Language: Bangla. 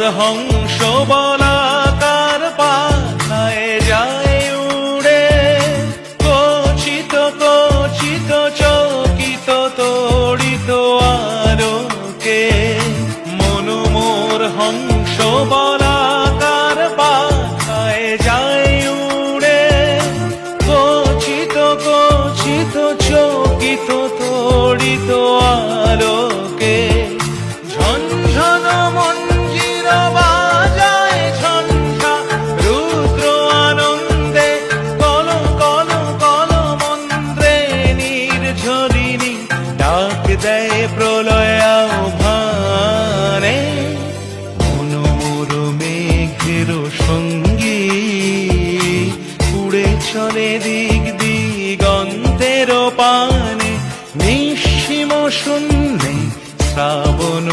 হংস বলাকার পাখায় যায় উড়ে। কচিত কচিত, চকিত, তড়িত আলোকে। মনোমোর হংস বলাকার পাখায় যায় উড়ে। কচিত কচিত ডাক দেয় প্রলয় ভানে মনোর মেঘের সঙ্গী। উড়ে চলে দিক দিগন্তের পানে। নিঃসীম শূন্যে শ্রাবণ